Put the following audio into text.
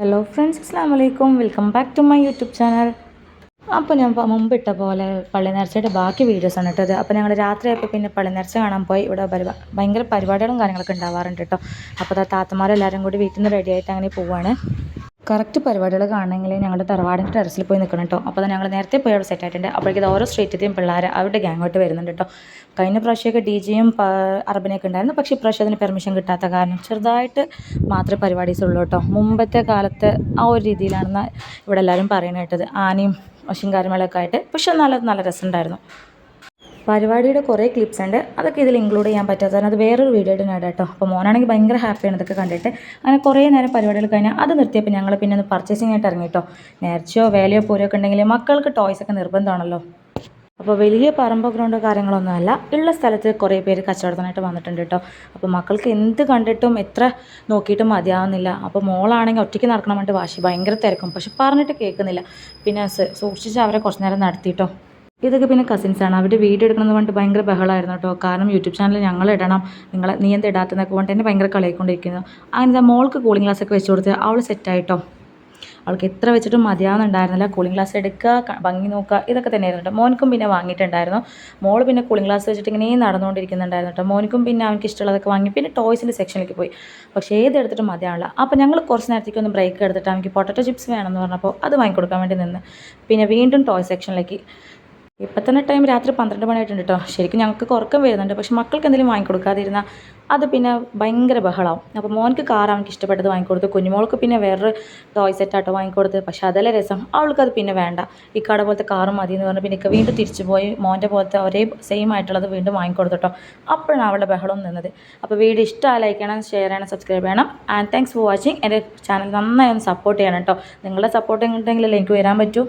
Hello friends അസ്സാം വലൈക്കും welcome back to my YouTube channel അപ്പോൾ ഞാൻ മുമ്പ് ഇട്ട പോലെ പള്ളി നേർച്ചയുടെ ബാക്കി വീഡിയോസ് ആണ് ഇട്ടത് അപ്പോൾ ഞങ്ങൾ രാത്രിയായപ്പോൾ പിന്നെ പള്ളി നേർച്ച കാണാൻ പോയി. ഇവിടെ പരിപാ ഭയങ്കര പരിപാടികളും കാര്യങ്ങളൊക്കെ ഉണ്ടാവാറുണ്ട് കേട്ടോ. അപ്പോൾ താത്തമാരെല്ലാവരും കൂടി വീട്ടിൽ നിന്ന് റെഡി ആയിട്ട് അങ്ങനെ പോവാണ്. കറക്റ്റ് പരിപാടികൾ കാണണമെങ്കിൽ ഞങ്ങളുടെ തറവാടിന്റെ ടെറസിൽ പോയി നിൽക്കണം കേട്ടോ അപ്പോൾ ഞങ്ങൾ നേരത്തെ പോയി അവിടെ സെറ്റ് ആയിട്ടുണ്ട്. അപ്പോഴേക്കും ഓരോ സ്ട്രീറ്റിലെയും പിള്ളേർ അവരുടെ ഗ്യാങ്ങോട്ട് വരുന്നുണ്ട് കേട്ടോ കഴിഞ്ഞ പ്രാവശ്യമൊക്കെ ഡി ജെയും അറബിനെയൊക്കെ ഉണ്ടായിരുന്നു. പക്ഷേ ഇപ്രാവശ്യം അതിന് പെർമിഷൻ കിട്ടാത്ത കാരണം ചെറുതായിട്ട് മാത്രമേ പരിപാടീസ് ഉള്ളൂ കേട്ടോ മുമ്പത്തെ കാലത്ത് ആ ഒരു രീതിയിലാണെന്ന് ഇവിടെ എല്ലാവരും പറയുന്നത് കേട്ടത്. ആനയും ശിങ്കാരിമേളൊക്കെ ആയിട്ട്. പക്ഷെ നല്ല നല്ല രസമുണ്ടായിരുന്നു. പരിപാടിയുടെ കുറേ ക്ലിപ്സ് ഉണ്ട്. അതൊക്കെ ഇതിൽ ഇൻക്ലൂഡ് ചെയ്യാൻ പറ്റാത്തതാണ് അത് വേറൊരു വീഡിയോ ഇടാൻ കേട്ടോ. അപ്പോൾ മോനാണെങ്കിൽ ഭയങ്കര ഹാപ്പിയാണ് ഇതൊക്കെ കണ്ടിട്ട്. അങ്ങനെ കുറേ നേരം പരിപാടികൾ കഴിഞ്ഞാൽ അത് നിർത്തിയപ്പോൾ ഞങ്ങൾ പിന്നെ ഒന്ന് പർച്ചേസിംഗ് ആയിട്ട് ഇറങ്ങി കേട്ടോ. നേർച്ചയോ വേലയോ പൂരോ ഒക്കെ ഉണ്ടെങ്കിൽ മക്കൾക്ക് ടോയ്സ് ഒക്കെ നിർബന്ധമാണല്ലോ. അപ്പോൾ വലിയ പറമ്പോ ഗ്രൗണ്ടോ കാര്യങ്ങളൊന്നും അല്ല. ഉള്ള സ്ഥലത്ത് കുറേ പേര് കച്ചവടത്തിനായിട്ട് വന്നിട്ടുണ്ട് കേട്ടോ. അപ്പോൾ മക്കൾക്ക് എന്ത് കണ്ടിട്ടും എത്ര നോക്കിയിട്ടും മതിയാവുന്നില്ല. അപ്പോൾ മോളാണെങ്കിൽ ഒറ്റയ്ക്ക് നടക്കണമെന്നുണ്ട് വാശി ഭയങ്കര തിരക്കും. പക്ഷെ പറഞ്ഞിട്ട് കേൾക്കുന്നില്ല. പിന്നെ സൂക്ഷിച്ച് അവരെ കുറച്ച് നേരം നടത്തിയിട്ടോ ഇതൊക്കെ പിന്നെ കസിൻസാണ് അവർ വീഡിയോ എടുക്കണമെന്ന് പറഞ്ഞിട്ട് ഭയങ്കര ബഹളമായിരുന്നു കേട്ടോ. കാരണം യൂട്യൂബ് ചാനൽ ഞങ്ങൾ ഇടണം. നിങ്ങൾ നീ എന്ത് ഇടാത്തെന്നൊക്കെ പറഞ്ഞിട്ട് എന്നെ ഭയങ്കര കളിയായിക്കൊണ്ടിരിക്കുന്നു. അങ്ങനെ മോൾക്ക് കൂളിംഗ് ഗ്ലാസ് ഒക്കെ വെച്ച് കൊടുത്ത് അവൾ സെറ്റായിട്ടോ അവൾക്ക് എത്ര വെച്ചിട്ടും മതിയാവുന്നുണ്ടായിരുന്നില്ല. കൂളിംഗ് ഗ്ലാസ് എടുക്കുക ഭംഗി നോക്കുക ഇതൊക്കെ തന്നെയായിരുന്നു കേട്ടോ. മോനിക്കും പിന്നെ വാങ്ങിയിട്ടുണ്ടായിരുന്നു. മോൾ പിന്നെ കൂളിംഗ് ഗ്ലാസ് വെച്ചിട്ട് ഇങ്ങനെ നടന്നുകൊണ്ടിരിക്കുന്നുണ്ടായിരുന്നു കേട്ടോ. മോനിക്കും പിന്നെ അവനക്ക് ഇഷ്ടമുള്ളതൊക്കെ വാങ്ങി പിന്നെ ടോയ്സിന്റെ സെക്ഷനിലേക്ക് പോയി. പക്ഷേ ഏത് എടുത്തിട്ടും മതിയാവില്ല. അപ്പോൾ ഞങ്ങൾ കുറച്ച് നേരത്തേക്ക് ഒന്ന് ബ്രേക്ക് എടുത്തിട്ട് അവനിക്ക് പൊട്ടറ്റോ ചിപ്സ് വേണമെന്ന് പറഞ്ഞപ്പോൾ അത് വാങ്ങിക്കൊടുക്കാൻ വേണ്ടി നിന്ന്. പിന്നെ വീണ്ടും ടോയ് സെക്ഷനിലേക്ക് ഇപ്പം തന്നെ ടൈം രാത്രി പന്ത്രണ്ട് മണിയായിട്ടുണ്ട് കേട്ടോ ശരിക്കും ഞങ്ങൾക്ക് കുറക്കം വരുന്നുണ്ട്. പക്ഷെ മക്കൾക്ക് എന്തെങ്കിലും വാങ്ങിക്കൊടുക്കാതിരുന്നാൽ അത് പിന്നെ ഭയങ്കര ബഹളമാവും അപ്പോൾ മോൻക്ക് കാർ അവനക്ക് ഇഷ്ടപ്പെട്ടത് വാങ്ങിക്കൊടുത്തു കുഞ്ഞുമോൾക്ക് പിന്നെ വേറൊരു ടോയ് സെറ്റാട്ടോ വാങ്ങിക്കൊടുത്ത് പക്ഷെ അതല്ല രസം. അവൾക്ക് അത് പിന്നെ വേണ്ട. ഈ കട പോലത്തെ കാറ് മതി എന്ന് പറഞ്ഞ് പിന്നെ വീണ്ടും തിരിച്ചു പോയി. മോന്റെ പോലത്തെ ഒരേ സെയിം ആയിട്ടുള്ളത് വീണ്ടും വാങ്ങിക്കൊടുത്തു അപ്പോഴാണ് അവളുടെ ബഹളം നിന്നത്. അപ്പോൾ വീഡിയോ ഇഷ്ടമായി ലൈക്ക് ചെയ്യണം ഷെയർ ചെയ്യണം സബ്സ്ക്രൈബ് ചെയ്യണം. ആൻഡ് താങ്ക്സ് ഫോർ വാച്ചിങ് എന്റെ ചാനൽ നന്നായി ഒന്ന് സപ്പോർട്ട് ചെയ്യണം കേട്ടോ നിങ്ങളുടെ സപ്പോർട്ട് ഉണ്ടെങ്കിലല്ലേ എനിക്ക് വരാൻ പറ്റൂ.